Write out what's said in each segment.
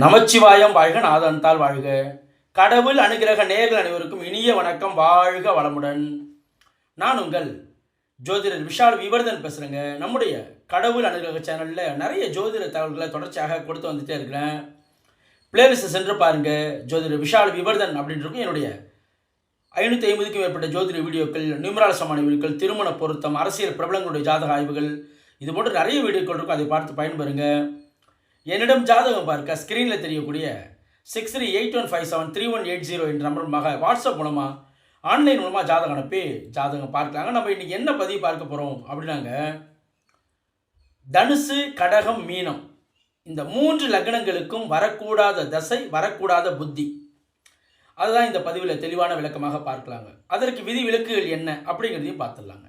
நமச்சிவாயம் வாழ்க நாதன்தால் வாழ்க. கடவுள் அனுகிரக நேர்கள் அனைவருக்கும் இனிய வணக்கம். வாழ்க வளமுடன். நான் உங்கள் ஜோதிடர் விஷால் விவர்தன் பேசுகிறேங்க நம்முடைய கடவுள் அனுகிரக சேனலில் நிறைய ஜோதிட தகவல்களை தொடர்ச்சியாக கொடுத்து வந்துட்டே இருக்கிறேன். பிளேலிஸ்ட்டை சென்று பாருங்கள் ஜோதிடர் விஷால் விவர்தன் அப்படின்றக்கும் என்னுடைய ஐநூற்றி ஐம்பதுக்கும் மேற்பட்ட ஜோதிட வீடியோக்கள் நிமிரால சமான வீடியோக்கள் திருமண பொருத்தம் அரசியல் பிரபலங்களுடைய ஜாதக ஆய்வுகள் இது போன்ற நிறைய வீடியோக்கள் இருக்கும். அதை பார்த்து பயன்பெறுங்க. என்னிடம் ஜாதகம் பார்க்க ஸ்க்ரீனில் தெரியக்கூடிய six three eight one five seven three one eight zero என்ற நம்பர் மூலமாக வாட்ஸ்அப் மூலமாக ஆன்லைன் மூலமாக ஜாதகம் அனுப்பி ஜாதகம் பார்க்கலாங்க. நம்ம இன்றைக்கி என்ன பதிவு பார்க்க போகிறோம் அப்படின்னாங்க தனுசு கடகம் மீனம். இந்த மூன்று லக்னங்களுக்கும் வரக்கூடாத தசை வரக்கூடாத புத்தி. அதுதான் இந்த பதிவில் தெளிவான விளக்கமாக பார்க்கலாங்க. அதற்கு விதி விலக்குகள் என்ன அப்படிங்கிறதையும் பார்த்துடலாங்க.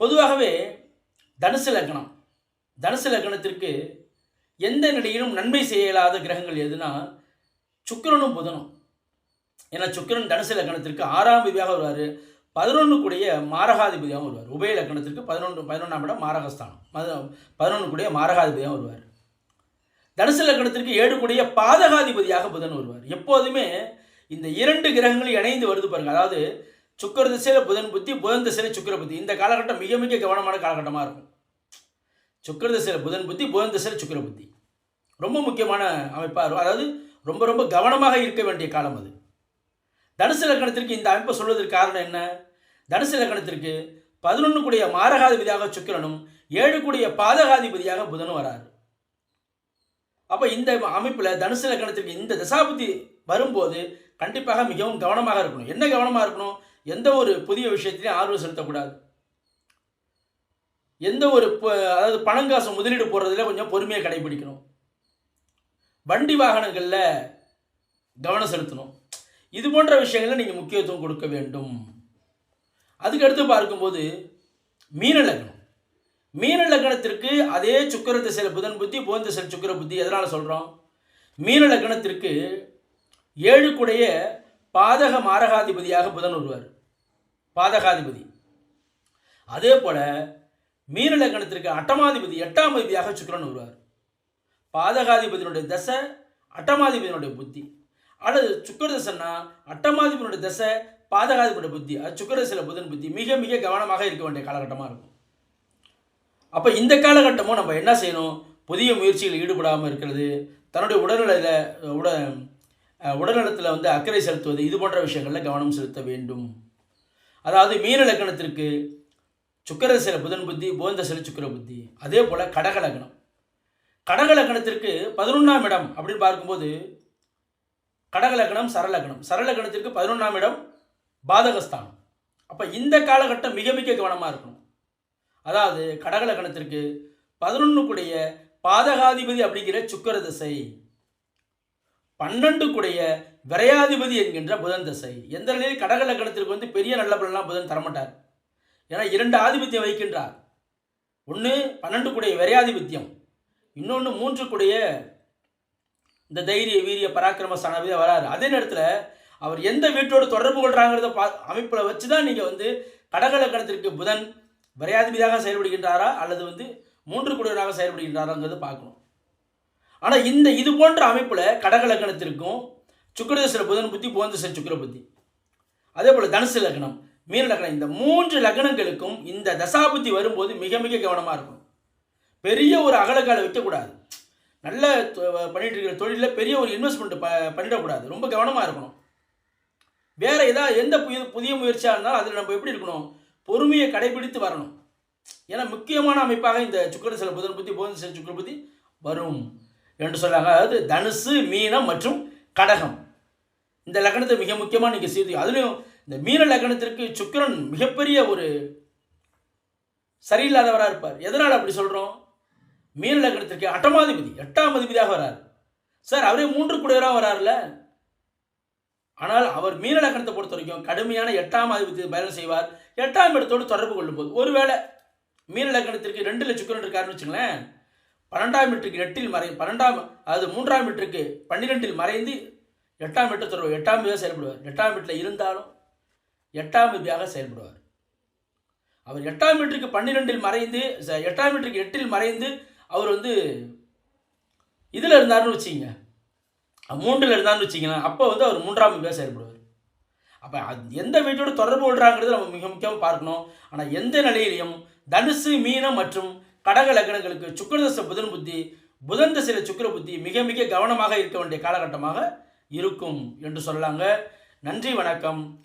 பொதுவாகவே தனுசு லக்னம் தனுசு லக்னத்திற்கு எந்த நிலையிலும் நன்மை செய்ய இயலாத கிரகங்கள் எதுனா சுக்கிரனும் புதனும். ஏன்னா சுக்கிரன் தனுசு லக்கணத்திற்கு ஆறாம் விதியாக வருவார். பதினொன்று கூடிய மாரகாதிபதியாகவும் வருவார். உபய லக்கணத்திற்கு பதினொன்று பதினொன்றாம் இடம் மாரகஸ்தானம். பதினொன்று கூடிய மாரகாதிபதியாகவும் வருவார். தனுசு லக்கணத்திற்கு ஏழு கூடிய பாதகாதிபதியாக புதன் வருவார். எப்போதுமே இந்த இரண்டு கிரகங்களும் இணைந்து வருது பாருங்க. அதாவது சுக்கர திசையில் புதன் புத்தி புதன் திசையில் சுக்கர புத்தி. இந்த காலகட்டம் மிக மிக கவனமான காலகட்டமாக இருக்கும். சுக்கர திசையில் புதன் புத்தி புதன் திசையில் சுக்கர புத்தி. ரொம்ப முக்கியமான அமைப்பாக அதாவது ரொம்ப ரொம்ப கவனமாக இருக்க வேண்டிய காலம் அது. தனுசு லக்கணத்திற்கு இந்த அமைப்பை சொல்வதற்கு காரணம் என்ன? தனுசு லக்கணத்திற்கு பதினொன்று கூடிய மாரகாதிபதியாக சுக்கிரனும் ஏழு கூடிய பாதகாதிபதியாக புதனும் வராரு. அப்போ இந்த அமைப்பில் தனுசு லக்கணத்திற்கு இந்த தசாபுத்தி வரும்போது கண்டிப்பாக மிகவும் கவனமாக இருக்கணும். என்ன கவனமாக இருக்கணும்? எந்த ஒரு புதிய விஷயத்திலையும் ஆர்வம் செலுத்தக்கூடாது. எந்த ஒரு ப- அதாவது பணங்காசு முதலீடு போடுறதுல கொஞ்சம் பொறுமையை கடைபிடிக்கணும். வண்டி வாகனங்களில் கவனம் செலுத்தணும். இது போன்ற விஷயங்களில் நீங்கள் முக்கியத்துவம் கொடுக்க வேண்டும். அதுக்கடுத்து பார்க்கும்போது மீன லக்னம். மீன லக்னத்திற்கு அதே சுக்கர திசையில் புதன் புத்தி புதன் திசையில் சுக்கிர புத்தி எதனால் சொல்கிறோம் மீன லக்னத்திற்கு ஏழு கூடைய பாதக மாரகாதிபதியாக புதன் வருவார். பாதகாதிபதி. அதே போல் மீன லக்னத்திற்கு அட்டமாதிபதி எட்டாம் அதிபதியாக சுக்கரன் வருவார். பாதகாதிபதியினுடைய தசை அட்டமாதிபதியினுடைய புத்தி. அல்லது சுக்கர தசைன்னா அட்டமாதிபதியினுடைய தசை பாதகாதிபதியுடைய புத்தி. அது சுக்கர தசையில் புதன் புத்தி. மிக மிக கவனமாக இருக்க வேண்டிய காலகட்டமாக இருக்கும். அப்போ இந்த காலகட்டமும் நம்ம என்ன செய்யணும்? புதிய முயற்சிகளில் ஈடுபடாமல் இருக்கிறது. தன்னுடைய உடல்நலத்தில் உட உடல்நலத்தில் வந்து அக்கறை செலுத்துவது இது போன்ற விஷயங்களில் கவனம் செலுத்த வேண்டும். அதாவது மீன லக்கணத்திற்கு சுக்கரசில புதன் புத்தி புதந்த சில சுக்கிர புத்தி. அதே போல் கடக கடகலக்கணத்திற்கு பதினொன்றாம் இடம் அப்படின்னு பார்க்கும்போது கடகலக்கணம் சரலக்கணம் சரலக்கணத்திற்கு பதினொன்றாம் இடம் பாதகஸ்தானம். அப்போ இந்த காலகட்டம் மிக மிக கவனமாக இருக்கணும். அதாவது கடகலக்கணத்திற்கு பதினொன்றுக்குடைய பாதகாதிபதி அப்படிங்கிற சுக்கர திசை பன்னெண்டுக்குடைய விரையாதிபதி என்கின்ற புதன் திசை. எந்த நிலையில் கடகலக்கணத்திற்கு வந்து பெரிய நல்ல பலன்லாம் புதன் தரமாட்டார். ஏன்னா இரண்டு ஆதிபத்தியம் வைக்கின்றார் ஒன்று பன்னெண்டு கூடிய விரையாதிபத்தியம். இன்னொன்று மூன்று கூடிய இந்த தைரிய வீரிய பராக்கிரம ஸ்தானாதிபதி வராரு. அதே நேரத்தில் அவர் எந்த வீட்டோடு தொடர்பு கொள்கிறாங்கிறத பா அமைப்பில் வச்சு தான் நீங்கள் வந்து கடகலக்கணத்திற்கு புதன் விரையாதிபதியாக செயல்படுகின்றாரா? அல்லது வந்து மூன்று குடியவராக செயல்படுகின்றாராங்கிறத பார்க்கணும். ஆனால் இந்த இது போன்ற அமைப்பில் கடக லக்னத்திற்கும் புதன் புத்தி புவந்தசர சுக்கர புத்தி அதே போல் தனுசு லக்னம். மீன லக்னம் இந்த மூன்று லக்னங்களுக்கும் இந்த தசாபுத்தி வரும்போது மிக மிக கவனமாக இருக்கும் பெரிய ஒரு அகலக்கால வைக்கக்கூடாது நல்ல பண்ணிட்டு இருக்கிற தொழிலில் பெரிய ஒரு இன்வெஸ்ட்மெண்ட் ப பண்ணிடக்கூடாது ரொம்ப கவனமாக இருக்கணும். வேறு ஏதாவது எந்த புதிய புதிய முயற்சியாக இருந்தாலும் அதில் நம்ம எப்படி இருக்கணும்? பொறுமையை கடைபிடித்து வரணும். ஏன்னா முக்கியமான அமைப்பாக இந்த சுக்கர சில புதன் புத்தி புதன் சில சுக்கர புத்தி வரும் என்று சொல்லாங்க. அதாவது தனுசு மீனம் மற்றும் கடகம். இந்த லக்னத்தை மிக முக்கியமாக நீங்கள் செய்து அதுலேயும் இந்த மீன லக்னத்திற்கு சுக்கிரன் மிகப்பெரிய ஒரு சரியில்லாதவராக இருப்பார். எதனால் அப்படி சொல்கிறோம் மீன லக்னத்திற்கு அட்டமாதிபதி எட்டாம் அதிபதியாக வரார் சார் அவரே மூன்று குடையராக வராருல்ல ஆனால் அவர் மீன லக்னத்தை பொறுத்த வரைக்கும் கடுமையான எட்டாம் அதிபதி பயணம் செய்வார். எட்டாம் இடத்தோடு தொடர்பு கொள்ளும் போது ஒருவேளை மீன லக்னத்திற்கு ரெண்டு லட்சம் இருக்காருன்னு வச்சுங்களேன் பன்னெண்டாம் மீட்டருக்கு எட்டில் மறை பன்னெண்டாம் அதாவது மூன்றாம் மீட்டருக்கு பன்னிரெண்டில் மறைந்து எட்டாம் மீட்டர் தொடர்பு எட்டாம் விதியாக செயல்படுவார். எட்டாம் மீட்டில் இருந்தாலும் எட்டாம் விதியாக செயல்படுவார். அவர் எட்டாம் மீட்டருக்கு பன்னிரெண்டில் மறைந்து ச- எட்டாம் மீட்டருக்கு எட்டில் மறைந்து அவர் வந்து இதில் இருந்தார்னு வச்சுங்க மூன்றில் இருந்தாருன்னு வச்சிங்கன்னா அப்போ வந்து அவர் மூன்றாம் விதியாக செயல்படுவார். அப்போ எந்த வீட்டோட தொடர்பு கொள்றாங்கிறது நம்ம மிக முக்கியமாக பார்க்கணும். ஆனால் எந்த நிலையிலையும் தனுசு மீனம் மற்றும் கடக லக்னங்களுக்கு சுக்கரதச புதன் புத்தி புதன் தசையில் சுக்கிர புத்தி மிக மிக கவனமாக இருக்க வேண்டிய காலகட்டமாக இருக்கும் என்று சொல்லாங்க நன்றி வணக்கம்.